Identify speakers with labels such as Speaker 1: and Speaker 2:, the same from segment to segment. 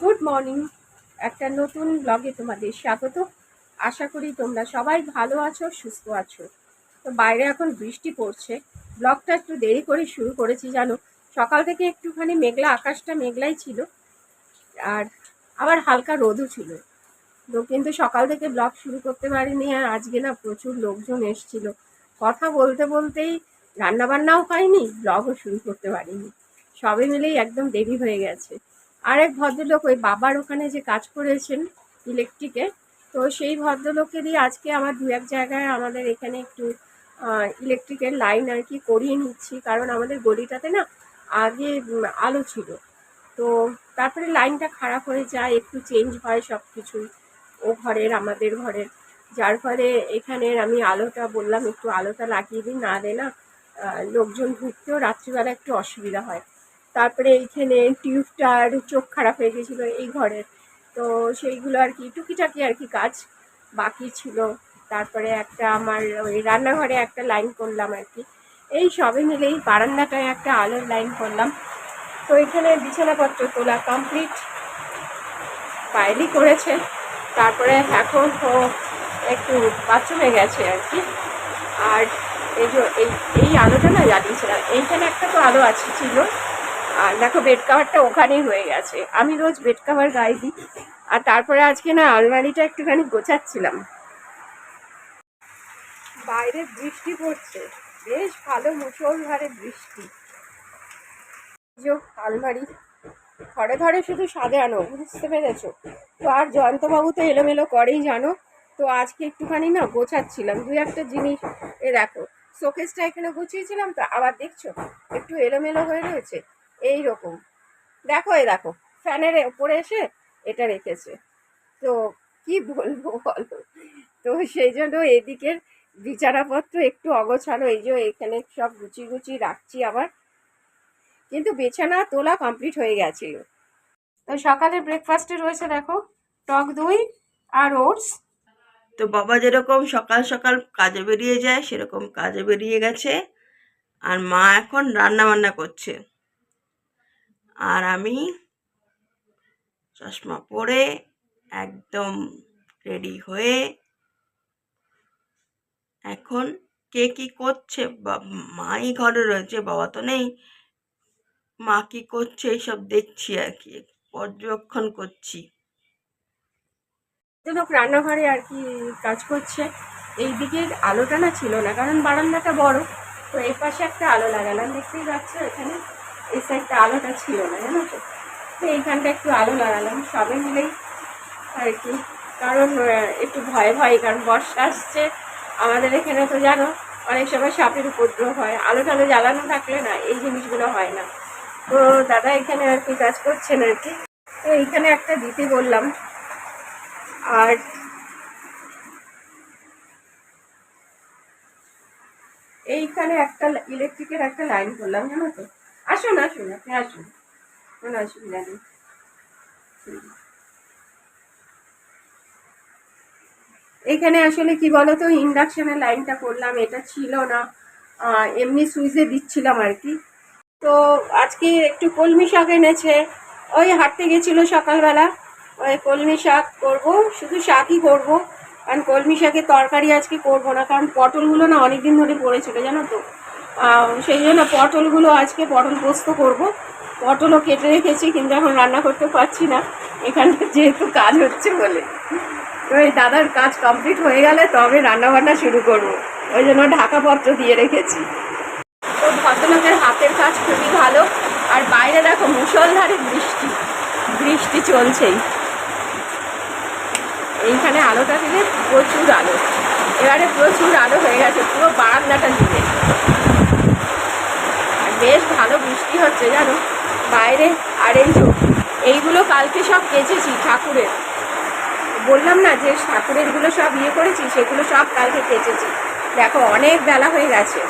Speaker 1: Good morning একটা নতুন ব্লগে তোমাদের স্বাগত। আশা করি তোমরা সবাই ভালো আছো, সুস্থ আছো। তো বাইরে এখন বৃষ্টি পড়ছে। ব্লগটা একটু দেরি করে শুরু করেছি, জানো? সকাল থেকে একটুখানি মেঘলা, আকাশটা মেঘলাই ছিল। আর আবার হালকা রোদও ছিল। তো কিন্তু সকাল থেকে ব্লগ শুরু করতে পারিনি, আর আজকে না প্রচুর লোকজন এসছিল। কথা বলতে বলতেই রান্নাবান্নাও হয়নি ব্লগও শুরু করতে পারিনি। সবে মিলেই একদম দেরি হয়ে গেছে। আরেক ভদ্রলোক ওই বাবার ওখানে যে কাজ করেছেন ইলেকট্রিকে তো সেই ভদ্রলোকেরই আজকে আমার দু এক জায়গায় আমাদের এখানে একটু ইলেকট্রিকের লাইন আর কি করিয়ে নিচ্ছি। কারণ আমাদের গলিটাতে না আগে আলো ছিল। তো তারপরে লাইনটা খারাপ হয়ে যায়, একটু চেঞ্জ হয় সব কিছুই ও ঘরের, আমাদের ঘরের। যার ফলে এখানের আমি আলোটা বললাম, একটু আলোটা লাগিয়ে দিই, না দে না লোকজন ঢুকতেও রাত্রিবেলা একটু অসুবিধা হয়। তারপরে এইখানে টিউবটার চোখ খারাপ হয়ে গেছিল এই ঘরের। তো সেইগুলো আর কি, টুকিটাকি আর কি কাজ বাকি ছিল। তারপরে একটা আমার ওই রান্নাঘরে একটা লাইন করলাম আর কি। এই সবে মিলেই বারান্দাটায় একটা আলোর লাইন করলাম। তো এখানে বিছানাপত্র তোলা কমপ্লিট পায়েলি করেছে। তারপরে এখন তো একটু বাথরুমে গেছে আর কি। আর এই যে, এই এই আলোটা না জ্বালিয়েছিলাম। এইখানে একটা তো আলো আছে, ছিল। আর দেখো বেড কাভারটা ওখানেই হয়ে গেছে। আমি রোজ বেড কাভার গায়ে দিই আর তারপরে আজকে না আলমারিটা একটুখানি গোছাচ্ছিলাম। বাইরে বৃষ্টি পড়ছে। বেশ ভালো মুসলধারে বৃষ্টি। আলমারি। ঘরে ঘরে শুধু সাজানো, বুঝতে পেরেছ? তো আর জয়ন্তবাবু তো এলোমেলো করেই জানো। তো আজকে একটুখানি না গোছাচ্ছিলাম। দুই একটা জিনিস, এ দেখো, শোকেসটা এখানে গুছিয়েছিলাম তো, আবার দেখছ, একটু এলোমেলো হয়ে রয়েছে। এই রকম দেখো এ দেখো, ফ্যানের ওপরে এসে এটা রেখেছে। তো কি বলব বলো? তো সেই জন্য এদিকের বিছানাপত্র একটু অগোছালো, এই যে এখানে সব গুচি গুচি রাখছি আবার। কিন্তু বিছানা তোলা কমপ্লিট হয়ে গেছিল। তো সকালে ব্রেকফাস্টে রয়েছে দেখো, টক দই আর ওটস।
Speaker 2: তো বাবা যেরকম সকাল সকাল কাজে বেরিয়ে যায়, সেরকম কাজে বেরিয়ে গেছে। আর মা এখন রান্না বান্না করছে। আর আমি চশমা পরে একদম রেডি হয়ে এখন কে কি করছে? মাই ঘরে রয়েছে, বাবা তো নেই। মা কি করছে? এইসব দেখছি আর কি, পর্যবেক্ষণ করছি।
Speaker 1: লোক রান্নাঘরে আর কি কাজ করছে। এই দিকের আলোটা না ছিল না, কারণ বারান্দাটা বড়। তো এই পাশে একটা আলো লাগালাম, দেখতেই পাচ্ছ এখানে। এই সাইডটা আলোটা ছিল না, জানো তো? তো এইখানটা একটু আলো লাগালাম সবে মিলেই আর কি। কারণ একটু ভয় ভয়, কারণ বর্ষা আসছে। আমাদের এখানে তো জানো, অনেক সময় সাপের উপদ্রব হয়। আলো টালো জ্বালানো থাকলে না, এই জিনিসগুলো হয় না। তো দাদা এখানে আর কি কাজ করছেন আর কি? তো এইখানে একটা দিতে বললাম। আর এইখানে একটা ইলেকট্রিকের একটা লাইন করলাম জানো তো? আসুন আসুন, আপনি আসুন। কোনো অসুবিধা নেই। এখানে আসলে কি বলতো, ইন্ডাকশনের লাইনটা করলাম, এটা ছিল না। এমনি সুইচে দিচ্ছিলাম আর কি। তো আজকে একটু কলমি শাক এনেছে। ওই হাঁটতে গেছিল সকালবেলা। ওই কলমি শাক করব, শুধু শাকই করব। কারণ কলমি শাকের তরকারি আজকে করব না, কারণ পটলগুলো না অনেক দিন ধরে পড়েছিল, জানো তো? সেই জন্য পটলগুলো আজকে পটল পোস্ত করব। পটলও কেটে রেখেছি, কিন্তু এখন রান্না করতে পারছি না। এখানে যেহেতু কাজ হচ্ছে বলে। তো এই দাদার কাজ কমপ্লিট হয়ে গেলে তবে রান্না বান্না শুরু করব। ওই জন্য ঢাকাপত্র দিয়ে রেখেছি। তো ভদ্রলোকের হাতের কাজ খুবই ভালো। আর বাইরে দেখো মুষলধারে বৃষ্টি। বৃষ্টি চলছেই। এইখানে আলোটা দিলে প্রচুর আলো। এবারে প্রচুর আলো হয়ে গেছে, পুরো বারান্দাটা জুড়ে। বেশ ভালো বৃষ্টি হচ্ছে জানো, বাইরে আর এই এইগুলো কালকে সব কেচেছি ঠাকুরের। বললাম না যে ঠাকুরেরগুলো সব ইয়ে করেছি, সেগুলো সব কালকে কেচেছি। দেখো, অনেক বেলা হয়ে গেছে,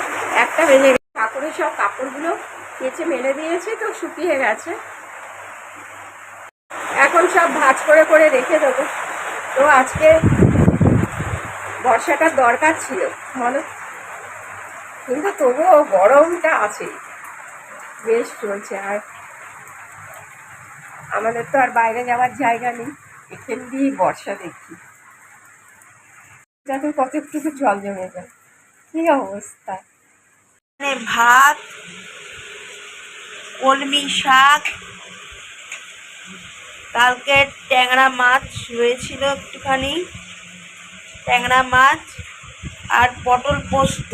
Speaker 1: একটা বেজে। ঠাকুরের সব কাপড়গুলো কেচে মেলে দিয়েছে, তো শুকিয়ে গেছে। এখন সব ভাঁজ করে করে রেখে দেবো। তো আজকে বর্ষাটার দরকার ছিল, বলো? কিন্তু তবুও গরমটা আছে বেশ চলছে, আর আমাদের তো আর বাইরে যাওয়ার জায়গা নেই, এখান দিয়েই বর্ষা দেখি। যাতে কতটুকু জল জমে যায়, কি অবস্থা?
Speaker 2: এখানে ভাত, কলমি শাক কালকে ট্যাংরা মাছ রয়েছিল একটুখানি। ট্যাংরা মাছ আর পটল পোস্ত।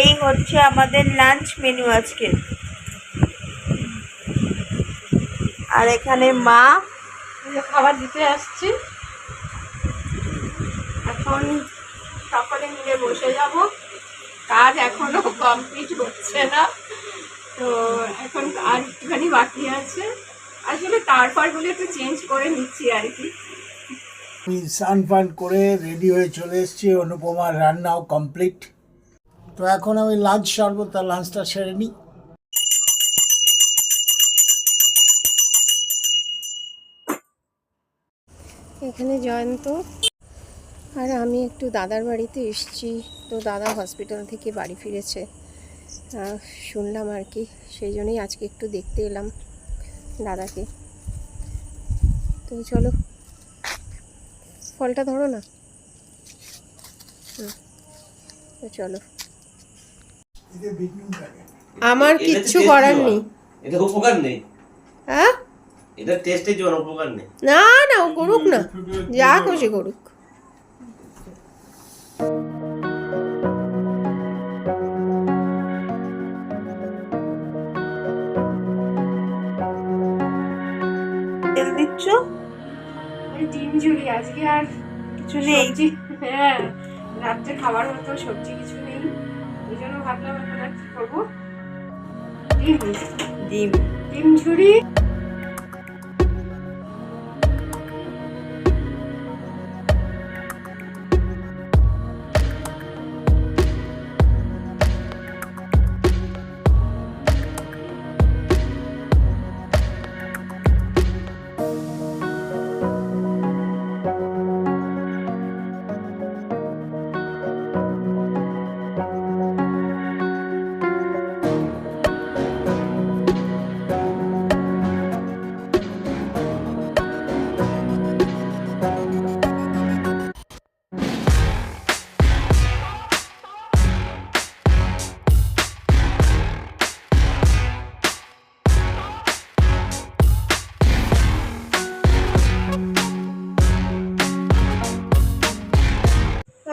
Speaker 2: এই হচ্ছে আমাদের লাঞ্চ মেনু আজকে। আর এখানে মা
Speaker 1: খাবার দিতে আসছি। এখন সকলে মিলে বসে যাব। কাজ এখনও কমপ্লিট হচ্ছে না। তো এখন আর একটুখানি বাকি আছে। আসলে তারপরগুলো একটু চেঞ্জ করে নিচ্ছি আর কি।
Speaker 3: আমি স্নান ফান করে রেডি হয়ে চলে এসেছি, অনুপমার রান্নাও কমপ্লিট তো এখন আমি লাঞ্চ সারবো, তা লাঞ্চটা সেরে নিই
Speaker 1: এখানে জয়ন্ত। আর আমি একটু দাদার বাড়িতে এসেছি, তো দাদা হসপিটাল থেকে বাড়ি ফিরেছে। শুনলাম আর কি, সেই জন্যই আজকে একটু দেখতে এলাম দাদাকে। তো চলো ফলটা ধরো না। চলো। আমার কিচ্ছু করার নেই।
Speaker 4: এটা উপকার নেই।
Speaker 1: হ্যাঁ?
Speaker 4: এটা টেস্টের জন্য উপকার নেই।
Speaker 1: না না ও করুক না। যা খুশি করুক।
Speaker 2: তেল দিচ্ছ?
Speaker 1: ডিম ঝুড়ি আজকে আর
Speaker 2: কিছু নেই।
Speaker 1: হ্যাঁ রাত্রে খাবার মতো সবজি কিছু নেই। এই জন্য ভাবলাম এখন আর কি করব? ডিম।
Speaker 2: ডিম।
Speaker 1: ডিম ঝুড়ি।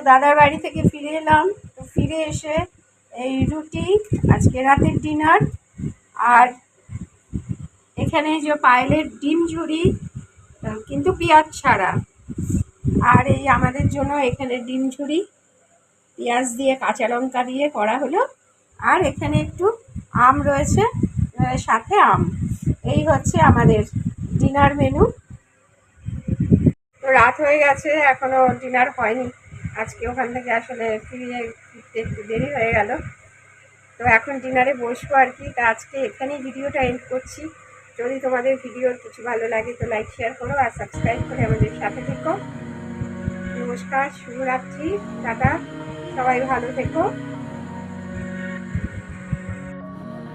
Speaker 1: দাদার বাড়ি থেকে ফিরে এলাম। তো ফিরে এসে এই রুটি, আজকে রাতের ডিনার। আর এখানে যে পায়েলের ডিম ঝুড়ি কিন্তু পেঁয়াজ ছাড়া। আর এই আমাদের জন্য এখানে ডিম ঝুড়ি পেঁয়াজ দিয়ে কাঁচা লঙ্কা দিয়ে করা হলো। আর এখানে একটু আম রয়েছে সাথে আম। এই হচ্ছে আমাদের ডিনার মেনু। তো রাত হয়ে গেছে, এখনও ডিনার হয়নি। আজকে ওখান থেকে আসলে ফিরে ফিরতে একটু দেরি হয়ে গেল। তো এখন ডিনারে বসবো আর কি। তা আজকে এখানেই ভিডিওটা এন্ড করছি। যদি তোমাদের ভিডিওর কিছু ভালো লাগে তো লাইক শেয়ার করো আর সাবস্ক্রাইব করে আমাদের সাথে থেকো। নমস্কার, শুভরাত্রি, টাটা। সবাই ভালো থেকো।